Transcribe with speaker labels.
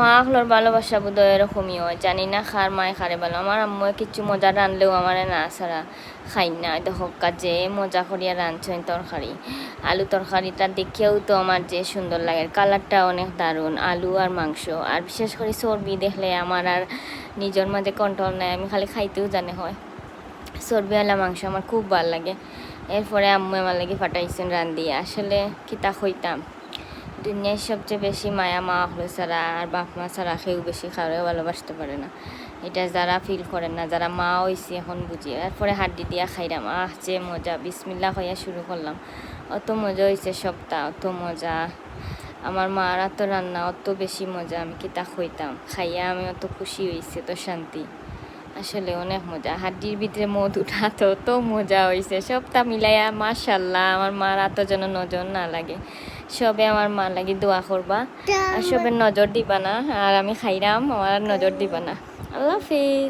Speaker 1: মা হলোর ভালোবাসা বোধ এরকমই হয়। জানি না খার মায় খারে ভালো। আমার আম্মু কিছু মজা রানলেও আমার না ছাড়া খাই না। দেখো কাজে মজা করিয়া রাঁধছেন তরকারি। আলু তরকারিটা দেখেও তো আমার যে সুন্দর লাগে। কালারটা অনেক দারুণ, আলু আর মাংস। আর বিশেষ করে চর্বি দেখলে আমার আর নিজের মাঝে কন্ট্রোল নাই। আমি খালি খাইতেও জানে হয়। চর্বিওয়ালা মাংস আমার খুব ভালো লাগে। এরপরে আম্মু আমার লাগে ফাটাইছেন রান্ধি আসলে কিতা হইতাম দুনিয়ায় সবচেয়ে বেশি মায়া মা হলো ছাড়া আর বাপ মা ছাড়া কেউ বেশি খাওয়ারে ভালোবাসতে পারে না। এটা যারা ফিল করেন না, যারা মা হয়েছে এখন বুঝি। এরপরে হাড্ডি দিয়া খাইলাম আহ যে মজা বিসমিল্লা হইয়া শুরু করলাম। অত মজা হয়েছে সপ্তাহ অত মজা। আমার মার এত রান্না, অত বেশি মজা, আমি কি তা খইতাম খাইয়া আমি অত খুশি হয়েছে তো শান্তি। আসলে অনেক মজা। হাড্ডির ভিতরে মদ উঠা তো তো মজা হয়েছে সবটা মিলাইয়া মাশাল্লাহ আমার মার এত যেন নজর না লাগে। সবে আমার মা লাগে দোয়া করবা। আর সবে নজর দিবা না, আর আমি খাইরাম, আমার নজর দিবা না। আল্লাহ হাফিজ।